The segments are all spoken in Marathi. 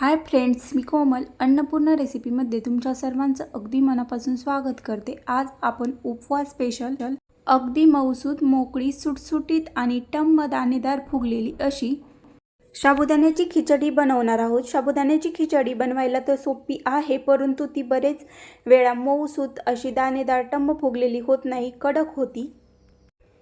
हाय फ्रेंड्स मी कोमल. अन्नपूर्ण रेसिपीमध्ये तुमच्या सर्वांचं अगदी मनापासून स्वागत करते. आज आपण उपवास स्पेशल अगदी मऊसूत मोकळी सुटसुटीत आणि टम्म दाणेदार फुगलेली अशी साबुदाण्याची खिचडी बनवणार आहोत. साबुदाण्याची खिचडी बनवायला तर सोपी आहे परंतु ती बरेच वेळा मऊसूत अशी दाणेदार टम्म फुगलेली होत नाही कडक होती.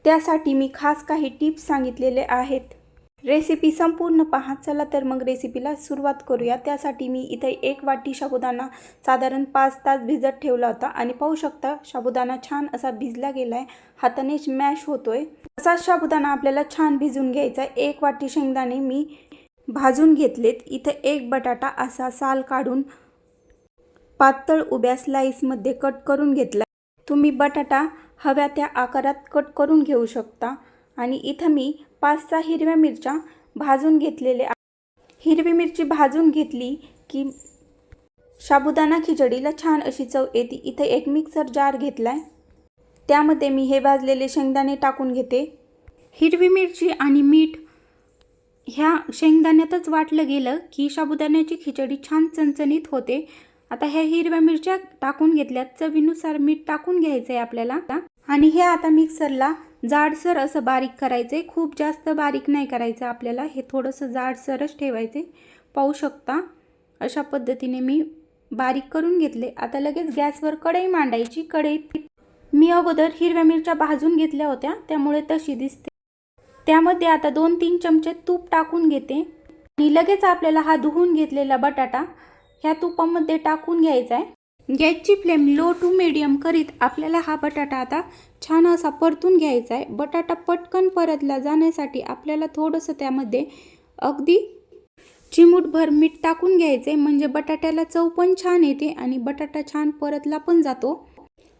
त्यासाठी मी खास काही टिप्स सांगितलेले आहेत. रेसिपी संपूर्ण पहा चला तर मग रेसिपीला सुरुवात करूया. त्यासाठी मी इथे एक वाटी साबुदाणा साधारण पाच तास भिजत ठेवला होता आणि पाहू शकता साबुदाणा छान असा भिजला गेला आहे हाताने मॅश होतोय. असाच साबुदाणा आपल्याला छान भिजून घ्यायचा एक वाटी शेंगदाणे मी भाजून घेतलेत. इथे एक बटाटा असा साल काढून पातळ उभ्या स्लाईसमध्ये कट करून घेतला. तुम्ही बटाटा हव्या त्या आकारात कट करून घेऊ शकता. आणि इथं मी पाच सहा हिरव्या मिरच्या भाजून घेतलेल्या हिरवी मिरची भाजून घेतली की साबुदाणा खिचडीला छान अशी चव येते. इथे एक मिक्सर जार घेतला आहे त्यामध्ये मी हे भाजलेले शेंगदाणे टाकून घेते. हिरवी मिरची आणि मीठ ह्या शेंगदाण्यातच वाटलं गेलं की साबुदाण्याची खिचडी छान चणचणीत होते. आता ह्या हिरव्या मिरच्या टाकून घेतल्यात. चवीनुसार मीठ टाकून घ्यायचं आहे आपल्याला. आणि हे आता मिक्सरला जाडसर असं बारीक करायचं आहे खूप जास्त बारीक नाही करायचं आपल्याला हे थोडंसं जाडसरच ठेवायचे. पाहू शकता अशा पद्धतीने मी बारीक करून घेतले. आता लगेच गॅसवर कढई मांडायची. कढईत मी अगोदर हिरव्या मिरच्या भाजून घेतल्या होत्या त्यामुळे तशी दिसते. त्यामध्ये आता दोन तीन चमचे तूप टाकून घेते. आणि लगेच आपल्याला हा धुवून घेतलेला बटाटा ह्या तुपामध्ये टाकून घ्यायचा आहे. गॅसची फ्लेम लो टू मिडियम करीत आपल्याला हा बटाटा आता छान असा परतून घ्यायचा आहे. बटाटा पटकन परतला जाण्यासाठी आपल्याला थोडंसं त्यामध्ये अगदी चिमूटभर मीठ टाकून घ्यायचे म्हणजे बटाट्याला चव पण छान येते आणि बटाटा छान परतला पण जातो.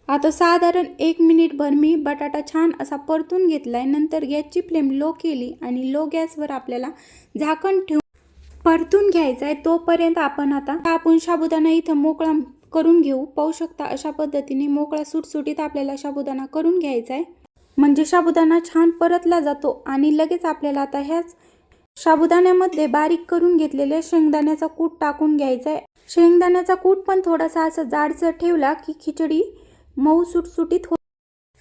आता साधारण एक मिनिटभर मी बटाटा छान असा परतून घेतला आहे नंतर गॅसची फ्लेम लो केली आणि लो गॅसवर आपल्याला झाकण ठेवून परतून घ्यायचा आहे तोपर्यंत आपण आता आपण साबुदाणा इथं मोकळा करून घेऊ. पाहू शकता अशा पद्धतीने मोकळा सुटसुटीत आपल्याला साबुदाणा करून घ्यायचा आहे म्हणजे साबुदाणा छान परतला जातो आणि लगेच आपल्याला आता ह्याच साबुदाण्यामध्ये बारीक करून घेतलेल्या शेंगदाण्याचा कूट टाकून घ्यायचा आहे शेंगदाण्याचा कूट पण थोडासा असं जाडसर ठेवला की खिचडी मऊ सुटसुटीत हो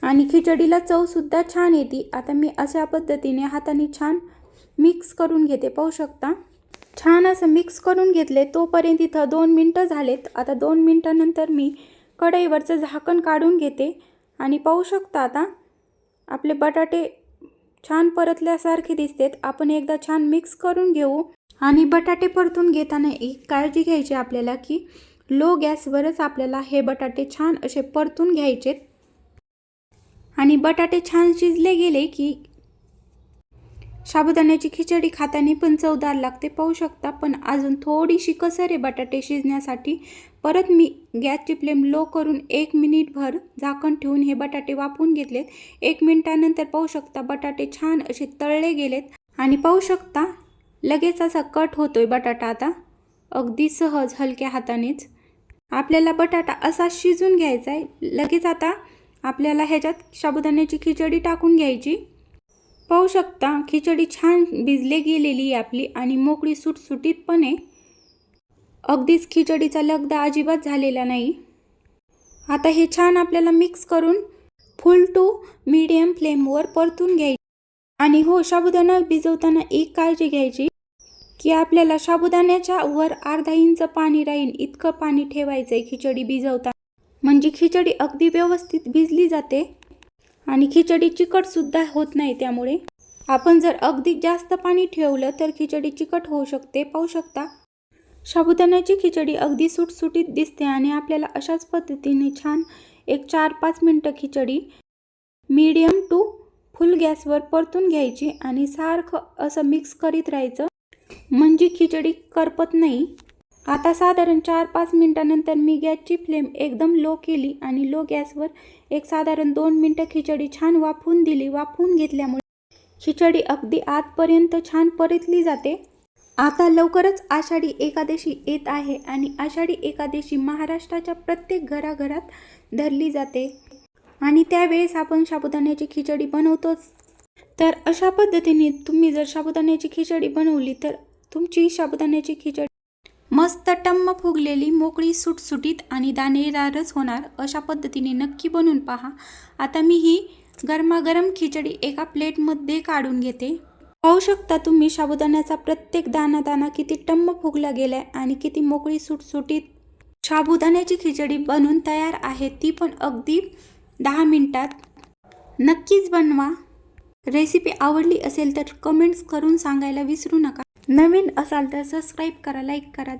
आणि खिचडीला चवसुद्धा छान येते. आता मी अशा पद्धतीने हाताने छान मिक्स करून घेते. पाहू शकता. छान असं मिक्स करून घेतले तोपर्यंत इथं दोन मिनटं झालेत. आता दोन मिनटानंतर मी कढईवरचं झाकण काढून घेते. आणि पाहू शकता आता आपले बटाटे छान परतल्यासारखे दिसतेत. आपण एकदा छान मिक्स करून घेऊ. आणि बटाटे परतून घेताना एक काळजी घ्यायची आपल्याला की लो गॅसवरच आपल्याला हे बटाटे छान असे परतून घ्यायचेत. आणि बटाटे छान शिजले गेले की साबुदाण्याची खिचडी खातानी पण चवदार लागते पाहू शकता. पण अजून थोडीशी कसर आहे बटाटे शिजण्यासाठी. परत मी गॅसची फ्लेम लो करून एक मिनिटभर झाकण ठेवून हे बटाटे वाफवून घेतलेत. एक मिनिटानंतर पाहू शकता बटाटे छान असे तळले गेलेत. आणि पाहू शकता लगेच असा कट होतोय बटाटा आता. अगदी सहज हलक्या हातानेच. आपल्याला बटाटा असा शिजून घ्यायचा आहे लगेच आता आपल्याला ह्याच्यात साबुदाण्याची खिचडी टाकून घ्यायची. पाहू शकता खिचडी छान भिजले गेलेली आहे आपली आणि मोकळी सुटसुटीतपणे. अगदीच खिचडीचा लगदा अजिबात झालेला नाही. आता हे छान आपल्याला मिक्स करून फुल टू मीडियम फ्लेमवर परतून घ्यायची. आणि हो साबुदाणा भिजवताना एक काळजी घ्यायची की आपल्याला साबुदाण्याच्या वर अर्धा इंच पाणी राहील इतकं पाणी ठेवायचं आहे खिचडी भिजवताना. म्हणजे खिचडी अगदी व्यवस्थित भिजली जाते. आणि खिचडी चिकटसुद्धा होत नाही त्यामुळे. आपण जर अगदी जास्त पाणी ठेवलं तर खिचडी चिकट होऊ शकते पाहू शकता. साबुदाण्याची खिचडी अगदी सुटसुटीत दिसते आणि आपल्याला अशाच पद्धतीने छान एक चार पाच मिनटं खिचडी मीडियम टू फुल गॅसवर परतून घ्यायची आणि सारखं असं मिक्स करीत राहायचं. म्हणजे खिचडी करपत नाही. आता साधारण चार पाच मिनटानंतर मी गॅसची फ्लेम एकदम लो केली आणि लो गॅसवर एक साधारण दोन मिनटं खिचडी छान वाफवून दिली. वाफवून घेतल्यामुळे खिचडी अगदी आतपर्यंत छान परतली जाते. आता लवकरच आषाढी एकादशी येत आहे आणि आषाढी एकादशी महाराष्ट्राच्या प्रत्येक घराघरात धरली जाते. आणि त्यावेळेस आपण साबुदाण्याची खिचडी बनवतोच. तर अशा पद्धतीने तुम्ही जर साबुदाण्याची खिचडी बनवली तर तुमची साबुदाण्याची खिचडी मस्त टम्म फुगलेली मोकळी सुटसुटीत आणि दाणेदारच होणार अशा पद्धतीने नक्की बनवून पहा. आता मी ही गरमागरम खिचडी एका प्लेटमध्ये काढून घेते. पाहू शकता तुम्ही साबुदाण्याचा प्रत्येक दाना दाना किती टम्म फुगला गेलाय आणि किती मोकळी सुटसुटीत साबुदाण्याची खिचडी बनून तयार आहे ती पण अगदी दहा मिनिटात. नक्कीच बनवा. रेसिपी आवडली असेल तर कमेंट्स करून सांगायला विसरू नका. नवीन असाल तर सबस्क्राईब करा लाईक करा.